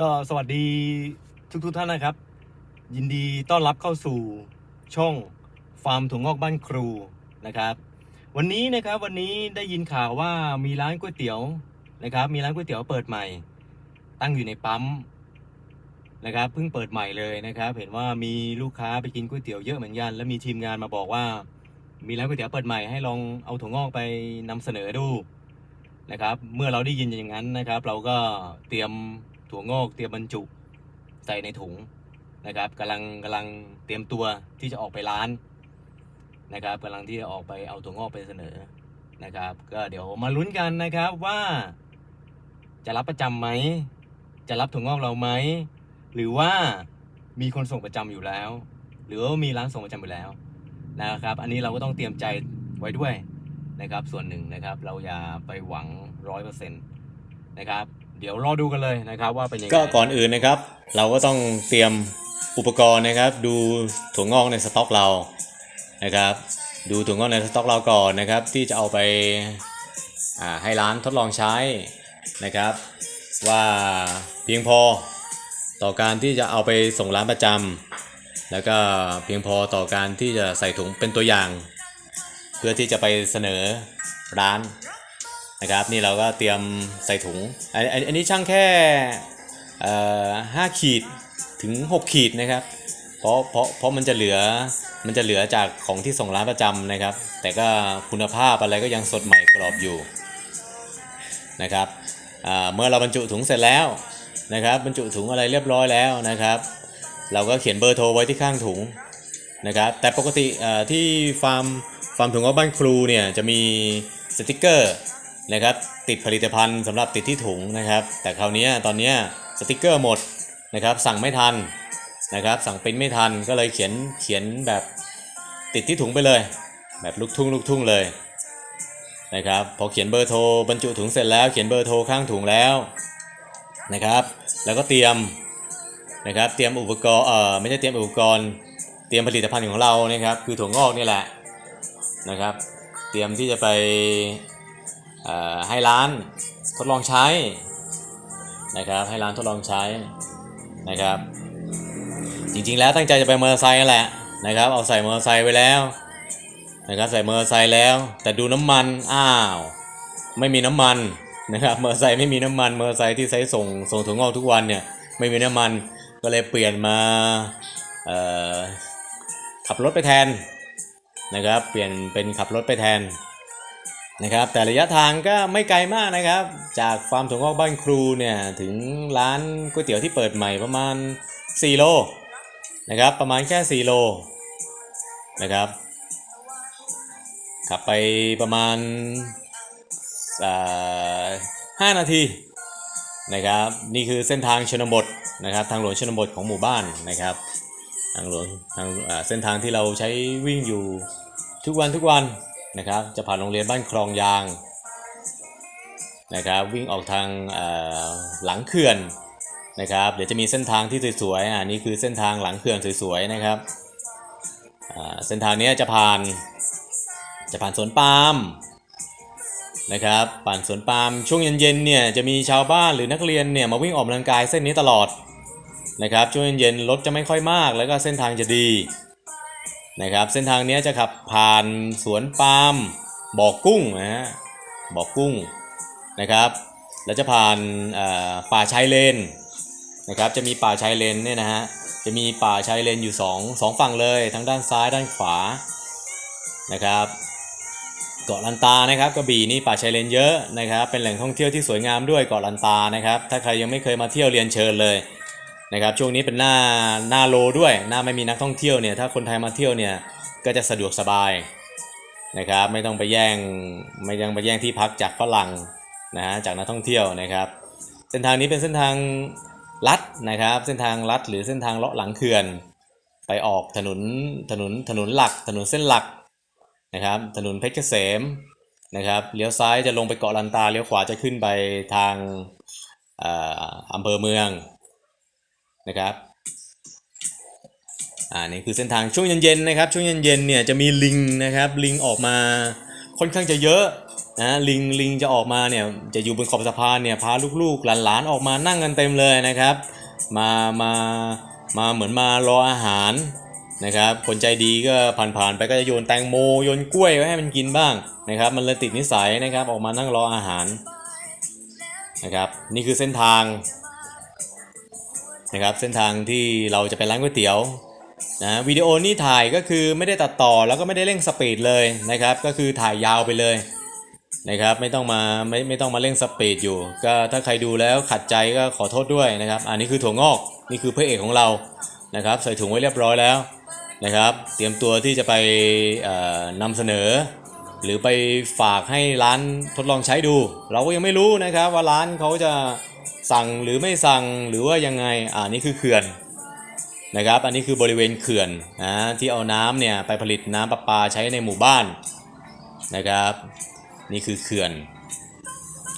ก็สวัสดีทุกทุกท่านนะครับ ยินดีต้อนรับเข้าสู่ช่องฟาร์มถั่วงอกบ้านครูนะครับ วันนี้นะครับวันนี้ได้ยินข่าวว่ามีร้านก๋วยเตี๋ยวนะครับ มีร้านก๋วยเตี๋ยวเปิดใหม่ ตั้งอยู่ในปั๊มนะครับเพิ่งเปิดใหม่เลยนะครับ เห็นว่ามีลูกค้าไปกินก๋วยเตี๋ยวเยอะเหมือนกันแล้วมีทีมงานมาบอกว่า มีร้านก๋วยเตี๋ยวเปิดใหม่ให้ลองเอาถั่วงอกไปนำเสนอดูนะครับ เมื่อเราได้ยินอย่างนั้นนะครับ เราก็เตรียม ถั่วงอกเตรียมบรรจุ ใส่ในถุงนะครับกำลังกำลังเตรียมตัวที่จะออกไปร้านนะครับกำลังที่จะออกไปเอาถั่วงอกไปเสนอนะครับ ก็เดี๋ยวมาลุ้นกันนะครับว่า จะรับประจำไหมจะรับถั่วงอกเราไหมหรือว่ามีคนส่งประจำอยู่แล้ว หรือว่ามีร้านส่งประจำอยู่แล้วนะครับ อันนี้เราก็ต้องเตรียมใจไว้ด้วยนะครับ ส่วนหนึ่งนะครับ เราอย่าไปหวังร้อยเปอร์เซ็นต์นะครับ เดี๋ยวรอดูกันเลยนะครับว่าเป็นยังไงก็ก่อนอื่นนะครับ เราก็ต้องเตรียมอุปกรณ์นะครับ ดูถั่วงอกในสต็อกเรานะครับ ดูถั่วงอกในสต็อกเราก่อนนะครับ ที่จะเอาไปาให้ร้านทดลองใช้นะครับ ว่าเพียงพอต่อการที่จะเอาไปส่งร้านประจำแล้วก็เพียงพอต่อการที่จะใส่ถุงเป็นตัวอย่าง เพื่อที่จะไปเสนอร้าน นะครับนี่เราก็เตรียมใส่ถุงอันอันอันนี้ช่างแค่เอ่อห้าขีดถึง 6 ขีดนะครับเพราะเพราะเพราะมันจะเหลือมันจะเหลือจากของที่ส่งร้านประจำนะครับ แต่ก็คุณภาพอะไรก็ยังสดใหม่กรอบอยู่นะครับเมื่อเราบรรจุถุงเสร็จแล้วนะครับ บรรจุถุงอะไรเรียบร้อยแล้วนะครับ เราก็เขียนเบอร์โทรไว้ที่ข้างถุงนะครับ แต่ปกติเอ่อที่ฟาร์มฟาร์มถุงงอกบ้านครูเนี่ยจะมีสติกเกอร์ นะครับติดผลิตภัณฑ์สำหรับติดที่ถุงนะครับ แต่คราวนี้ตอนนี้สติกเกอร์หมดนะครับสั่งไม่ทันนะครับสั่งเป็นไม่ทันก็เลยเขียนเขียนแบบติดที่ถุงไปเลย แบบลูกทุ่งลูกทุ่งเลยนะครับพอเขียนเบอร์โทรบรรจุถุงเสร็จแล้วเขียนเบอร์โทรข้างถุงแล้วนะครับแล้วก็เตรียมนะครับเตรียมอุปกรณ์เอ่อไม่ใช่เตรียมอุปกรณ์ เตรียมผลิตภัณฑ์ของเรานะครับคือถั่วงอกนี่แหละนะครับ เตรียมที่จะไป ให้ร้านทดลองใช้นะครับให้ร้านทดลองใช้นะครับ จริงๆแล้วตั้งใจจะไปมอเตอร์ไซค์แหละนะครับ เอาใส่มอเตอร์ไซค์ไว้แล้วนะครับใส่มอเตอร์ไซค์แล้ว แต่ดูน้ำมันอ้าวไม่มีน้ำมันนะครับมอเตอร์ไซค์ไม่มีน้ำมันมอเตอร์ไซค์ที่ใช้ส่งส่งถุงงอกทุกวันเนี่ยไม่มีน้ำมันก็เลยเปลี่ยนมาขับรถไปแทนนะครับ เปลี่ยนเป็นขับรถไปแทน นะครับแต่ระยะทางก็ไม่ไกลมากนะครับ จากฟาร์มถั่วงอกบ้านครูเนี่ยถึงร้านก๋วยเตี๋ยวที่เปิดใหม่ประมาณ 4 โลนะครับประมาณแค่ 4 โลนะครับขับไปประมาณอ่านาทีนะครับนี่คือเส้นทางชนบทนะครับทางหลวงชนบทของหมู่บ้านนะครับทางหลวงทางเส้นทางที่เราใช้วิ่งอยู่ทุกวันทุกวัน นะครับจะผ่านโรงเรียนบ้านคลองยางนะครับวิ่งออกทางหลังเขื่อนนะครับเดี๋ยวจะมีเส้นทางที่สวยๆอ่านี่คือเส้นทางหลังเขื่อนสวยๆนะครับเส้นทางนี้จะผ่านจะผ่านสวนปาล์มนะครับผ่านสวนปาล์มช่วงเย็นๆเนี่ยจะมีชาวบ้านหรือนักเรียนเนี่ยมาวิ่งออกกำลังกายเส้นนี้ตลอดนะครับช่วงเย็นๆรถจะไม่ค่อยมากแล้วก็เส้นทางจะดี นะครับเส้นทางนี้จะขับผ่านสวนปาล์มบ่อกุ้งนะฮะบ่อกุ้งนะครับแล้วจะผ่านเอ่อป่าชายเลนนะครับจะมีป่าชายเลนเนี่ยนะฮะจะมีป่าชายเลนอยู่สองสองฝั่งเลยทั้งด้านซ้ายด้านขวานะครับเกาะลันตานะครับกระบี่นี่ป่าชายเลนเยอะนะครับเป็นแหล่งท่องเที่ยวที่สวยงามด้วยเกาะลันตานะครับถ้าใครยังไม่เคยมาเที่ยวเรียนเชิญเลย นะครับช่วงนี้เป็นหน้าหน้าโลด้วย หน้าไม่มีนักท่องเที่ยวเนี่ยถ้าคนไทยมาเที่ยวเนี่ยก็จะสะดวกสบายนะครับไม่ต้องไปแย่งไม่ต้องไปแย่งที่พักจากฝรั่งนะฮะจากนักท่องเที่ยวนะครับ เส้นทางนี้เป็นเส้นทางลัดนะครับ เส้นทางลัดหรือเส้นทางเลาะหลังเขื่อน ไปออกถนนถนนถนนหลัก ถนนเส้นหลักนะครับ ถนนเพชรเกษมนะครับเลี้ยวซ้ายจะลงไปเกาะลันตาเลี้ยวขวาจะขึ้นไปทางอ่ออำเภอเมือง นะครับอ่านี่คือเส้นทางช่วงเย็นๆนะครับช่วงเย็นๆเนี่ยจะมีลิงนะครับลิงออกมาค่อนข้างจะเยอะนะลิงลิงจะออกมาเนี่ยจะอยู่บนขอบสะพานเนี่ยพาลูกๆหลานๆออกมานั่งกันเต็มเลยนะครับมามามาเหมือนมารออาหารนะครับคนใจดีก็ผ่านๆไปก็จะโยนแตงโมโยนกล้วยไว้ให้มันกินบ้างนะครับมันเลยติดนิสัยนะครับออกมานั่งรออาหารนะครับนี่คือเส้นทาง นะครับเส้นทางที่เราจะไปร้านก๋วยเตี๋ยวนะวิดีโอนี้ถ่ายก็คือไม่ได้ตัดต่อแล้วก็ไม่ได้เร่งสปีดเลยนะครับ ก็คือถ่ายยาวไปเลยนะครับไม่ต้องมาไม่ไม่ต้องมาเร่งสปีดอยู่ ก็ถ้าใครดูแล้วขัดใจก็ขอโทษด้วยนะครับ อันนี้คือถั่วงอกนี่คือพระเอกของเรานะครับ ใส่ถุงไว้เรียบร้อยแล้วนะครับ เตรียมตัวที่จะไปเอ่อนำเสนอ หรือไปฝากให้ร้านทดลองใช้ดู เราก็ยังไม่รู้นะครับว่าร้านเขาจะ สั่งหรือไม่สั่งหรือว่ายังไงอ่านี่คือเขื่อนนะครับ อันนี้คือบริเวณเขื่อนนะที่เอาน้ำเนี่ยไปผลิตน้ำประปาใช้ในหมู่บ้านนะครับ นี่คือเขื่อน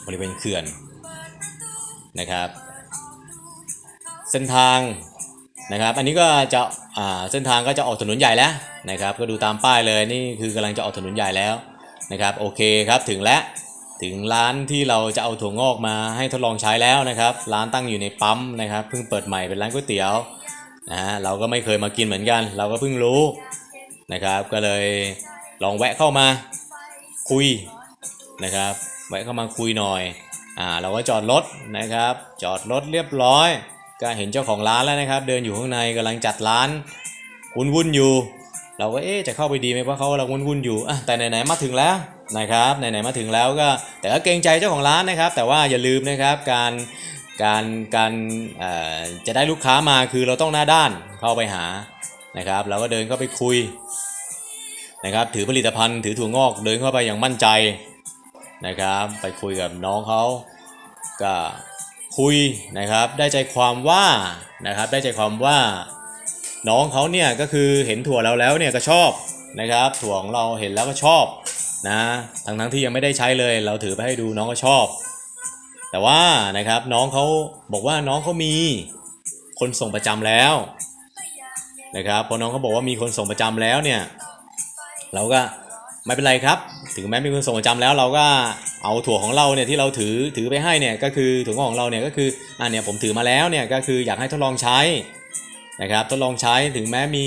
บริเวณเขื่อนนะครับ เส้นทางนะครับ อันนี้ก็จะอ่าเส้นทางก็จะออกถนนใหญ่แล้วนะครับ ก็ดูตามป้ายเลยนี่คือกำลังจะออกถนนใหญ่แล้วนะครับ โอเคครับถึงแล้ว ถึงร้านที่เราจะเอาถั่วงอกมาให้ทดลองใช้แล้วนะครับ ร้านตั้งอยู่ในปั๊มนะครับเพิ่งเปิดใหม่เป็นร้านก๋วยเตี๋ยวนะฮะเราก็ไม่เคยมากินเหมือนกัน เราก็เพิ่งรู้นะครับ ก็เลยลองแวะเข้ามาคุยนะครับแวะเข้ามาคุยหน่อยอ่าเราก็จอดรถนะครับ จอดรถเรียบร้อย ก็เห็นเจ้าของร้านแล้วนะครับ เดินอยู่ข้างในกำลังจัดร้านวุ่นวุ่นอยู่ เราก็เอ๊จะเข้าไปดีไหมเพราะเขากำลังวุ่นวุ่นๆอยู่อะแต่ไหนๆมาถึงแล้วนะครับไหนๆมาถึงแล้วก็แต่ก็เกรงใจเจ้าของร้านนะครับ แต่ว่าอย่าลืมนะครับการการการจะได้ลูกค้ามาคือเราต้องหน้าด้านเข้าไปหานะครับ เราก็เดินเข้าไปคุยนะครับถือผลิตภัณฑ์ถือถั่วงอกเดินเข้าไปอย่างมั่นใจนะครับ ไปคุยกับน้องเขาก็คุยนะครับ ได้ใจความว่านะครับได้ใจความว่า น้องเขาเนี่ยก็คือเห็นถั่วเราแล้วเนี่ยก็ชอบนะครับ ถั่วของเราเห็นแล้วก็ชอบนะทั้งทั้งๆที่ยังไม่ได้ใช้เลย เราถือไปให้ดูน้องก็ชอบ แต่ว่านะครับน้องเขาบอกว่าน้องเขามีคนส่งประจำแล้วนะครับพอน้องเขาบอกว่ามีคนส่งประจำแล้วเนี่ยเราก็ไม่เป็นไรครับ ถึงแม้มีคนส่งประจำแล้วเราก็เอาถั่วของเราเนี่ยที่เราถือถือไปให้เนี่ยก็คือถั่วของเราเนี่ยก็คืออ่าเนี่ยผมถือมาแล้วเนี่ยก็คืออยากให้ทดลองใช้ นะครับทดลองใช้ถึงแม้มี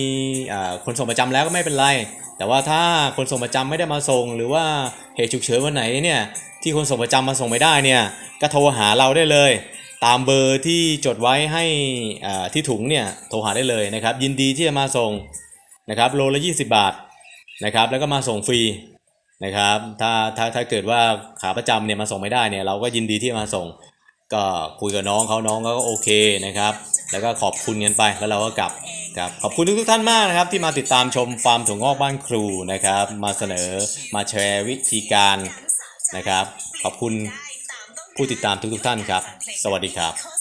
คนส่งประจำแล้วก็ไม่เป็นไร แต่ว่าถ้าคนส่งประจำไม่ได้มาส่ง หรือว่าเหตุฉุกเฉินวันไหนเนี่ยที่คนส่งประจำมาส่งไม่ได้เนี่ยก็โทรหาเราได้เลย ตามเบอร์ที่จดไว้ให้ที่ถุงเนี่ยโทรหาได้เลยนะครับ ยินดีที่จะมาส่งนะครับโลละ 20 บาทนะครับแล้วก็มาส่งฟรีนะครับถ้าถ้าถ้าเกิดว่าขาประจำเนี่ยมาส่งไม่ได้เนี่ยเราก็ยินดีที่มาส่ง ก็คุยกับน้องเขาน้องเขาก็โอเคนะครับ แล้วก็ขอบคุณกันไปแล้วเราก็กลับครับขอบคุณทุกทุกๆท่านมากนะครับ ที่มาติดตามชมฟาร์มถั่วงอกบ้านครูนะครับ มาเสนอมาแชร์วิธีการนะครับ ขอบคุณผู้ติดตามทุกทุกๆท่านครับ สวัสดีครับ